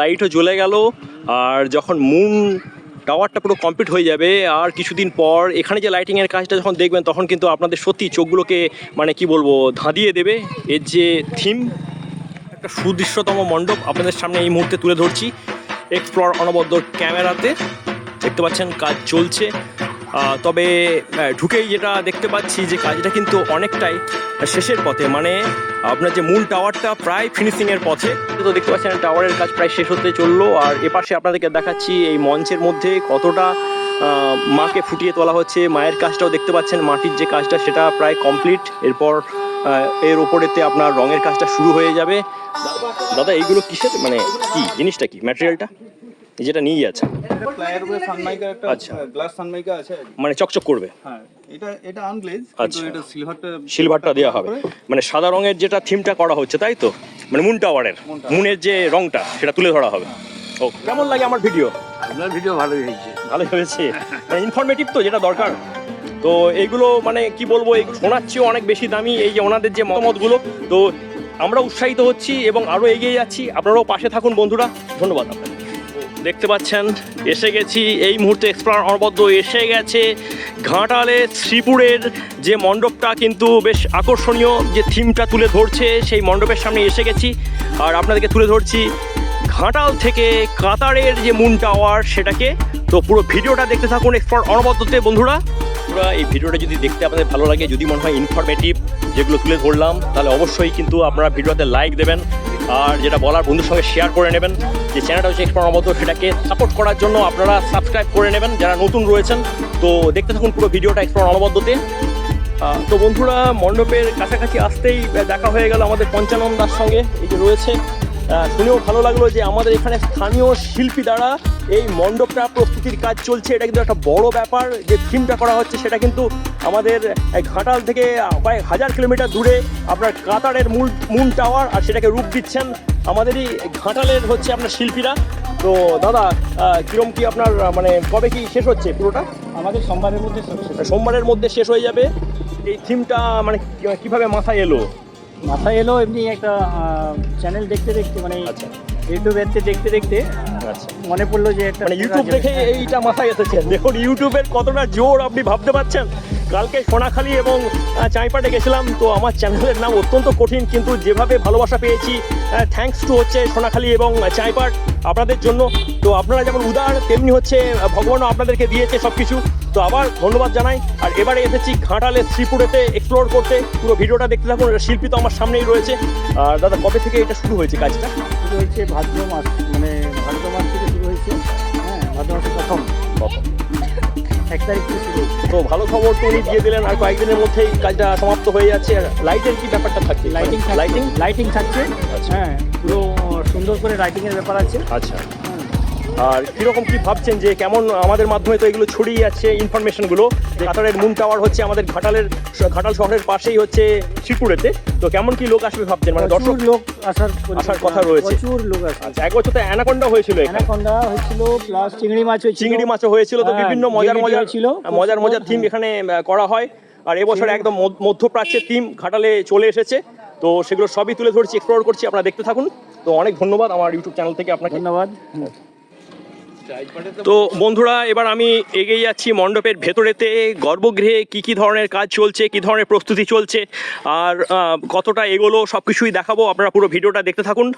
লাইটও জ্বলে গেল, আর যখন মুন টাওয়ারটা পুরো কমপ্লিট হয়ে যাবে, আর কিছুদিন পর এখানে যে লাইটিংয়ের কাজটা যখন দেখবেন, তখন কিন্তু আপনাদের সত্যি চোখগুলোকে মানে কি বলব, ধাঁধিয়ে দেবে। এর যে থিম একটা সুদৃশ্যতম মণ্ডপ আপনাদের সামনে এই মুহূর্তে তুলে ধরছি। এক্সপ্লোর অনবদ্য ক্যামেরাতে। দেখতে পাচ্ছেন, কাজ চলছে। তবে ঢুকেই যেটা দেখতে পাচ্ছি যে কাজটা কিন্তু অনেকটাই শেষের পথে। মানে আপনার যে মূল টাওয়ারটা প্রায় ফিনিশিংয়ের পথে। তো দেখতে পাচ্ছেন, টাওয়ারের কাজ প্রায় শেষ হতে চলল। আর এপাশে আপনাদেরকে দেখাচ্ছি এই মঞ্চের মধ্যে কতটা মাকে ফুটিয়ে তোলা হচ্ছে। মায়ের কাজটাও দেখতে পাচ্ছেন, মাটির যে কাজটা সেটা প্রায় কমপ্লিট এরপর এর ওপরেতে আপনার রঙের কাজটা শুরু হয়ে যাবে। দাদা, এইগুলো কিসের? মানে কি? জিনিসটা কি? ম্যাটেরিয়ালটা যেটা নিয়ে যাচ্ছে। প্লায়ের উপরে সানমাইকার একটা আচ্ছা। গ্লাস সানমাইকা আছে। মানে চকচক করবে। হ্যাঁ এটা এটা আনগ্লেজ আচ্ছা। কিন্তু এটা সিলভারটা সিলভারটা দেওয়া হবে। মানে সাদা রঙের যেটা থিমটা করা হচ্ছে তাই তো? মানে মুন টাওয়ারের মুনের যে রংটা সেটা তুলে ধরা হবে। ও কেমন লাগে আমার ভিডিও আপনার ভিডিও ভালোই হয়েছে। ভালো হয়েছে। মানে ইনফরমেটিভ তো যেটা দরকার। তো এইগুলো মানে কি বলব এইগুলো শোনার চেয়েও অনেক বেশি দামি এই যে ওনাদের যে মতামতগুলো। তো আমরা উৎসাহিত হচ্ছি এবং আরও এগিয়ে যাচ্ছি। আপনারাও পাশে থাকুন বন্ধুরা। ধন্যবাদ আপনাদের দেখতে পাচ্ছেন, এসে গেছি। এই মুহূর্তে এক্সপ্লোর অনবদ্য এসে গেছে। ঘাটালে শ্রীপুরের যে মণ্ডপটা কিন্তু বেশ আকর্ষণীয়, যে থিমটা তুলে ধরছে, সেই মণ্ডপের সামনে এসে গেছি। আর আপনাদেরকে তুলে ধরছি, ঘাটাল থেকে কাতারের যে মুন টাওয়ার সেটাকে। তো পুরো ভিডিওটা দেখতে থাকুন এক্সপ্লোর অনবদ্যতে, বন্ধুরা। পুরো এই ভিডিওটা যদি দেখতে আপনাদের ভালো লাগে, যদি মনে হয় ইনফরমেটিভ যেগুলো তুলে ধরলাম, তাহলে অবশ্যই কিন্তু আপনারা ভিডিওতে লাইক দেবেন। আর যেটা বলার বন্ধুর সঙ্গে শেয়ার করে নেবেন, যে চ্যানেলটা হচ্ছে এক্সপ্লোর মতো সেটাকে সাপোর্ট করার জন্য আপনারা সাবস্ক্রাইব করে নেবেন, যারা নতুন রয়েছেন। তো দেখতে থাকুন পুরো ভিডিওটা এক্সপ্লোর অনবদ্যতে তো বন্ধুরা, মণ্ডপের কাছাকাছি আসতেই দেখা হয়ে গেল আমাদের পঞ্চানন দার সঙ্গে, এই যে রয়েছে। শুনেও ভালো লাগল যে আমাদের এখানে স্থানীয় শিল্পী দ্বারা এই মণ্ডপটা প্রস্তুতির কাজ চলছে। এটা কিন্তু একটা বড় ব্যাপার। যে থিমটা করা হচ্ছে সেটা কিন্তু আমাদের ঘাটাল থেকে প্রায় হাজার কিলোমিটার দূরে আপনার কাতারের মূল মুন টাওয়ার আর সেটাকে রূপ দিচ্ছেন আমাদেরই ঘাটালের হচ্ছে আপনার শিল্পীরা। তো দাদা কিরম কি আপনার মানে কবে কি শেষ হচ্ছে পুরোটা? আমাদের সোমবারের মধ্যে সোমবারের মধ্যে শেষ হয়ে যাবে। এই থিমটা মানে কীভাবে মাথায় এলো? মাথায় এলো এমনি একটা চ্যানেল দেখতে দেখতে মানে আচ্ছা ইউটিউবেতে দেখতে দেখতে আচ্ছা। মনে পড়ল যে একটা মানে ইউটিউব দেখে এইটা মাথায় এসেছে দেখুন ইউটিউবের কতটা জোর আপনি ভাবতে পারছেন? কালকে সোনাখালি এবং চাঁইপাটে গেছিলাম তো আমার চ্যানেলের নাম অত্যন্ত কঠিন কিন্তু যেভাবে ভালোবাসা পেয়েছি থ্যাঙ্কস টু হচ্ছে সোনাখালি এবং চাঁইপাট আপনাদের জন্য। তো আপনারা যেমন উদার তেমনি হচ্ছে ভগবানও আপনাদেরকে দিয়েছে সব কিছু তো আবার ধন্যবাদ জানাই। আর এবারে এসেছি ঘাটালে শ্রীপুরেতে এক্সপ্লোর করতে। পুরো ভিডিওটা দেখতে থাকুন এটা শিল্পী তো আমার সামনেই রয়েছে। আর দাদা কবে থেকে এটা শুরু হয়েছে কাজটা? হয়েছে ভাদ্র মাস মানে ভাদ্র মাস থেকে শুরু হয়েছে হ্যাঁ ভাদ্র মাসের প্রথম। এক তারিখ থেকে শুরু তো ভালো খবর তো উনি দিয়ে দিলেন আর কয়েকদিনের মধ্যেই কাজটা সমাপ্ত হয়ে যাচ্ছে। আর লাইটের কি ব্যাপারটা থাকছে? লাইটিং লাইটিং লাইটিং থাকছে। আচ্ছা। হ্যাঁ পুরো সুন্দর করে লাইটিংয়ের এর ব্যাপার আছে। আচ্ছা। আর কীরকম কি ভাবছেন যে কেমন আমাদের মাধ্যমে তো এগুলো ছড়িয়ে যাচ্ছে ইনফরমেশনগুলো? যে কাতারের মুন টাওয়ার হচ্ছে আমাদের ঘাটালের ঘাটাল শহরের পাশেই হচ্ছে শ্রীপুরেতে তো কেমন কি লোক আসবে ভাবছেন? মানে দর্শক লোক আসার আসার কথা রয়েছে। প্রচুর লোক আসে আচ্ছা এক বছর তো অ্যানাকন্ডা হয়েছিল অ্যানাকন্ডা হয়েছিল প্লাস চিংড়ি মাছ হয়েছিল চিংড়ি মাছও হয়েছিল তো হ্যাঁ, বিভিন্ন মজার মজার হয়েছিল। মজার মজার থিম এখানে করা হয়। আর এবছর একদম মধ্যপ্রাচ্যের থিম ঘাটালে চলে এসেছে। তো সেগুলো সবই তুলে ধরছি এক্সপ্লোর করছি আপনারা দেখতে থাকুন। তো অনেক ধন্যবাদ আমার ইউটিউব চ্যানেল থেকে আপনাকে। ধন্যবাদ। তো বন্ধুরা এবার আমি এগিয়ে যাচ্ছি মণ্ডপের ভেতরেতে। গর্ভগৃহে কি কি ধরনের কাজ চলছে কি ধরনের প্রস্তুতি চলছে আর কতটা এগোলো সব কিছুই দেখাবো। আপনারা পুরো ভিডিওটা দেখতে থাকুন।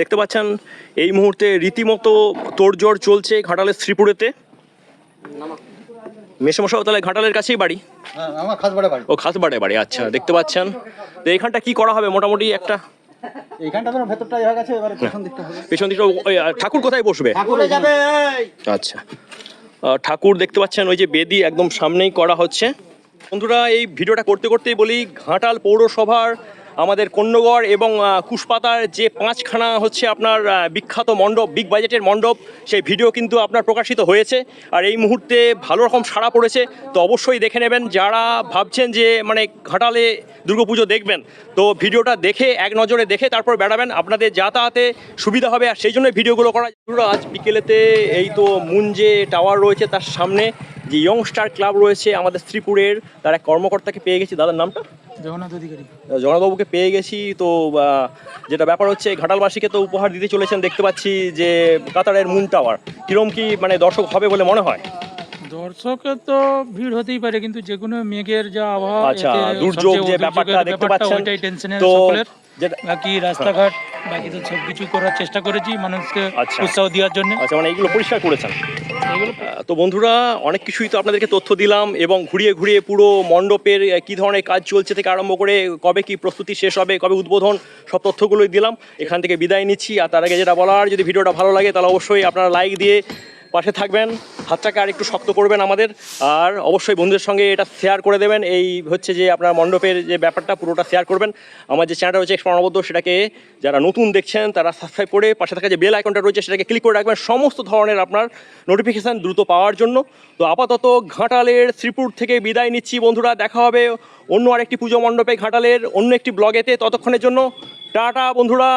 দেখতে পাচ্ছেন এই মুহূর্তে রীতিমতো তোড়জোড় চলছে ঘাটালের শ্রীপুরেতে। মেসমশাও তাহলে ঘাটালের কাছেই বাড়ি? হ্যাঁ বাড়ি। ও খাসবাড়ে বাড়ি আচ্ছা দেখতে পাচ্ছেন। তো এখানটা কি করা হবে? মোটামুটি একটা এইখানটা হয়ে গেছে এবারে পেছন দিকটা হবে। পেছন দিকটা ওই, আহ, ঠাকুর কোথায় বসবে? ঠাকুরে যাবে আচ্ছা। আহ, ঠাকুর দেখতে পাচ্ছেন ওই যে বেদি একদম সামনেই করা হচ্ছে। বন্ধুরা এই ভিডিওটা করতে করতেই বলি ঘাটাল পৌরসভার আমাদের কন্যগড় এবং কুশপাতার যে পাঁচখানা হচ্ছে আপনার বিখ্যাত মণ্ডপ বিগ বাজেটের মণ্ডপ, সেই ভিডিও কিন্তু আপনার প্রকাশিত হয়েছে। আর এই মুহূর্তে ভালো রকম সাড়া পড়েছে, তো অবশ্যই দেখে নেবেন। যারা ভাবছেন যে মানে ঘাটালে দুর্গাপুজো দেখবেন, তো ভিডিওটা দেখে, এক নজরে দেখে তারপর বেড়াবেন। আপনাদের যাতায়াতে সুবিধা হবে, আর সেই জন্য ভিডিওগুলো করা আজ বিকেলেতে এই তো মুন যে টাওয়ার রয়েছে তার সামনে। যে ইয়ং স্টার ক্লাব রয়েছে আমাদের শ্রীপুরের তার এক কর্মকর্তাকে পেয়ে গেছি। দাদার নামটা? জগন্নাথ অধিকারী। জগন্নাথবাবুকে পেয়ে গেছি। তো যেটা ব্যাপার হচ্ছে ঘাটালবাসীকে তো উপহার দিতে চলেছেন দেখতে পাচ্ছি যে কাতারের মুন টাওয়ার। কিরম কি মানে দর্শক হবে বলে মনে হয়? দর্শকের তো ভিড় হতেই পারে কিন্তু যে কোনো মেঘের যা আবহাওয়া আচ্ছা, দুর্যোগ যে ব্যাপারটা দেখতে পাচ্ছেন, তো বাকি রাস্তাঘাট বাকি তো সব কিছু করার চেষ্টা করেছি মানুষকে আচ্ছা। উৎসাহ দেওয়ার জন্য। আচ্ছা মানে এগুলো পরিষ্কার করেছেন? তো বন্ধুরা অনেক কিছুই তো আপনাদেরকে তথ্য দিলাম এবং ঘুরিয়ে ঘুরিয়ে পুরো মণ্ডপের কি ধরনের কাজ চলছে থেকে আরম্ভ করে কবে কি প্রস্তুতি শেষ হবে কবে উদ্বোধন সব তথ্যগুলোই দিলাম। এখান থেকে বিদায় নিচ্ছি। আর তার আগে যেটা বলার যদি ভিডিওটা ভালো লাগে তাহলে অবশ্যই আপনারা লাইক দিয়ে পাশে থাকবেন, হাতটাকে আর একটু শক্ত করবেন আমাদের, আর অবশ্যই বন্ধুদের সঙ্গে এটা শেয়ার করে দেবেন। এই হচ্ছে যে আপনার মণ্ডপের যে ব্যাপারটা, পুরোটা শেয়ার করবেন। আমার যে চ্যানেলটা রয়েছে প্রণবদ্ধ সেটাকে যারা নতুন দেখছেন, তারা সাবস্ক্রাইব করে পাশে থাকা যে বেল আইকনটা রয়েছে, সেটাকে ক্লিক করে রাখবেন। সমস্ত ধরনের আপনার নোটিফিকেশান দ্রুত পাওয়ার জন্য। তো আপাতত ঘাটালের শ্রীপুর থেকে বিদায় নিচ্ছি বন্ধুরা, দেখা হবে অন্য আরেকটি পুজো মণ্ডপে ঘাটালের অন্য একটি ব্লগেতে ততক্ষণের জন্য টাটা বন্ধুরা।